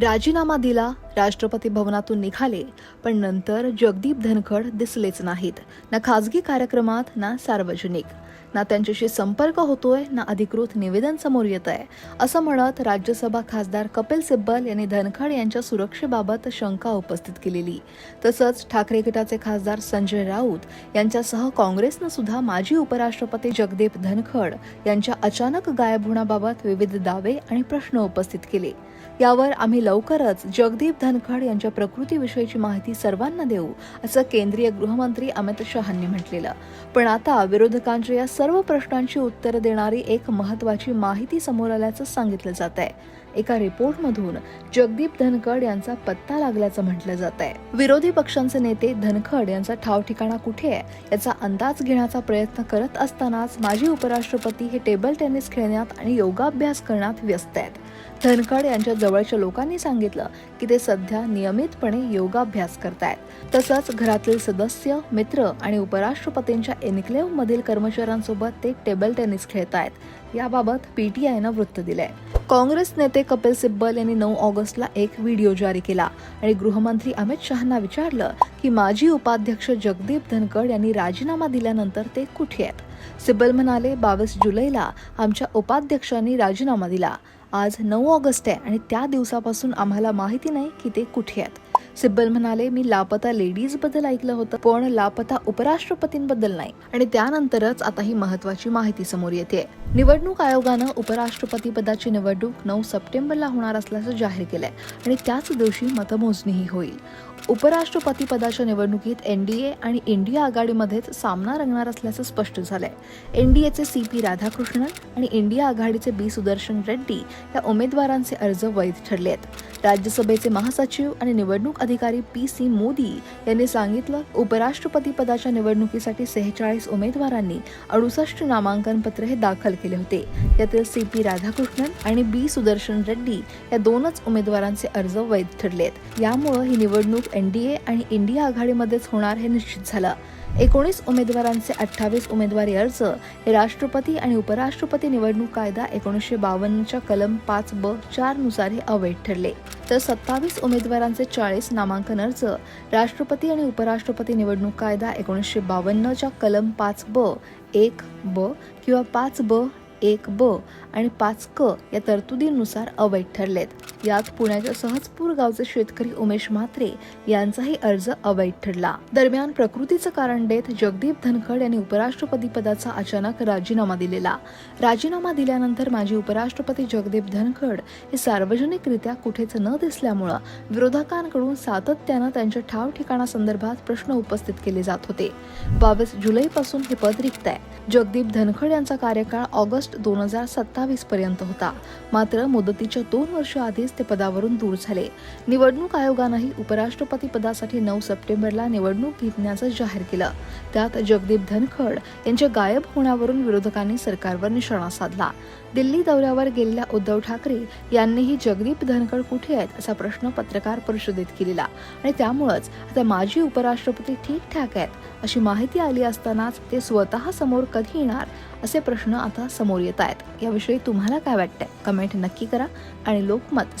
राजीनामा दिला राष्ट्रपती भवनातून निघाले पण नंतर जगदीप धनखड दिसलेच नाहीत. ना खाजगी कार्यक्रमात ना सार्वजनिक. ना त्यांच्याशी संपर्क होतोय ना अधिकृत निवेदन समोर येत आहे असं म्हणत राज्यसभा खासदार कपिल सिब्बल यांनी धनखड यांच्या सुरक्षेबाबत शंका उपस्थित केलेली. तसंच ठाकरे गटाचे खासदार संजय राऊत यांच्यासह काँग्रेसनं सुद्धा माजी उपराष्ट्रपती जगदीप धनखड यांच्या अचानक गायब होण्याबाबत विविध दावे आणि प्रश्न उपस्थित केले. यावर आम्ही लवकरच जगदीप धनखड यांच्या प्रकृतीविषयीची माहिती सर्वांना देऊ असं केंद्रीय गृहमंत्री अमित शहांनी म्हटलेलं. पण आता विरोधकांच्या या सर्व प्रश्नांची उत्तरं देणारी एक महत्वाची माहिती समोर आल्याचं सांगितलं जात आहे एका रिपोर्टमधून जगदीप धनखड यांचा पत्ता लागल्याचं म्हटलं जात आहे. विरोधी पक्षांचे नेते धनखड यांचा ठाव ठिकाणा कुठे आहे याचा अंदाज घेण्याचा प्रयत्न करत असतानाच माजी उपराष्ट्रपती हे टेबल टेनिस खेळण्यात आणि योगाभ्यास करण्यात व्यस्त आहेत. धनखड यांच्या जवळच्या लोकांनी सांगितलं की ते सध्या नियमितपणे योगाभ्यास करतायत. तसंच घरातील सदस्य मित्र आणि उपराष्ट्रपतींच्या एन्क्लेव्ह मधील कर्मचाऱ्यांसोबत ते टेबल टेनिस खेळतायत. याबाबत पीटीआयनं वृत्त दिलंय. काँग्रेस नेते कपिल सिब्बल यांनी नऊ ऑगस्टला एक व्हिडिओ जारी केला. आणि गृहमंत्री अमित शहांना विचारलं की माजी उपाध्यक्ष जगदीप धनखड यांनी राजीनामा दिल्यानंतर ते कुठे आहेत? सिब्बल म्हणाले बावीस जुलैला आमच्या उपाध्यक्षांनी राजीनामा दिला. आज नऊ ऑगस्ट आहे आणि त्या दिवसापासून आम्हाला माहिती नाही की ते कुठे आहेत. सिब्बल म्हणाले मी लापता लेडीजबद्दल ऐकलं होतं पण लापता उपराष्ट्रपतींबद्दल नाही. आणि त्यानंतरच आता ही महत्वाची माहिती समोर येते. निवडणूक आयोगानं उपराष्ट्रपती पदाची निवडणूक नऊ सप्टेंबरला होणार असल्याचं जाहीर केलंय आणि त्याच दिवशी मतमोजणीही होईल. उपराष्ट्रपती पदाच्या निवडणुकीत एनडीए आणि इंडिया आघाडीमध्येच सामना रंगणार असल्याचं स्पष्ट झालंय. एनडीएचे सी पी राधाकृष्णन आणि इंडिया आघाडीचे बी सुदर्शन रेड्डी या उमेदवारांचे अर्ज वैध ठरले आहेत राज्यसभेचे महासचिव आणि निवडणूक अधिकारी पी सी मोदी यांनी सांगितलं उपराष्ट्रपती पदाच्या निवडणुकीसाठी सेहेचाळीस उमेदवारांनी अडुसष्ट नामांकन पत्र हे दाखल केले होते. यातील सी पी राधाकृष्णन आणि बी सुदर्शन रेड्डी या दोनच उमेदवारांचे अर्ज वैध ठरले आहेत यामुळं ही निवडणूक एनडीए आणि इंडिया आघाडीमध्येच होणार हे निश्चित झालं. एकोणीस उमेदवारांचे अठ्ठावीस उमेदवारी अर्ज हे राष्ट्रपती आणि उपराष्ट्रपती निवडणूक कायदा एकोणीसशे बावन्नच्या कलम पाच ब चारनुसार हे अवैध ठरले. तर सत्तावीस उमेदवारांचे चाळीस नामांकन अर्ज राष्ट्रपती आणि उपराष्ट्रपती निवडणूक कायदा एकोणीसशे बावन्नच्या कलम पाच ब एक ब किंवा पाच ब एक ब आणि पाच क या तरतुदींनुसार अवैध ठरलेत. यात पुण्याच्या सहजपूर गावचे शेतकरी उमेश म्हात्रे यांचाही अर्ज अवैध ठरला. दरम्यान प्रकृतीचं कारण देत जगदीप धनखड यांनी उपराष्ट्रपती पदाचा अचानक राजीनामा दिलेला. राजीनामा दिल्यानंतर माजी उपराष्ट्रपती जगदीप धनखड हे सार्वजनिकरित्या कुठेच न दिसल्यामुळं विरोधकांकडून सातत्यानं त्यांच्या ठाव ठिकाणासंदर्भात प्रश्न उपस्थित केले जात होते. बावीस जुलैपासून हे पद रिक्त आहे. जगदीप धनखड यांचा कार्यकाळ ऑगस्ट दोन हजार सत्तावीस पर्यंत होता. मात्र मुदतीच्या दोन वर्ष आधीच ते पदावरून दूर झाले. निवडणूक आयोगानंही उपराष्ट्रपती पदासाठी नऊ सप्टेंबरला निवडणूक घेतण्याचं जाहीर केलं. त्यात जगदीप धनखड यांच्या गायब होण्यावरून विरोधकांनी सरकारवर निशाणा साधला. दिल्ली दौऱ्यावर गेलेल्या उद्धव ठाकरे यांनीही जगदीप धनखड कुठे आहेत असा प्रश्न पत्रकार परिषदेत केलेला आणि त्यामुळंच आता माजी उपराष्ट्रपती ठीकठाक आहेत अशी माहिती आली असतानाच ते स्वतः समोर कधी येणार असे प्रश्न आता समोर येत आहेत. याविषयी तुम्हाला काय वाटतंय? कमेंट नक्की करा आणि लोकमत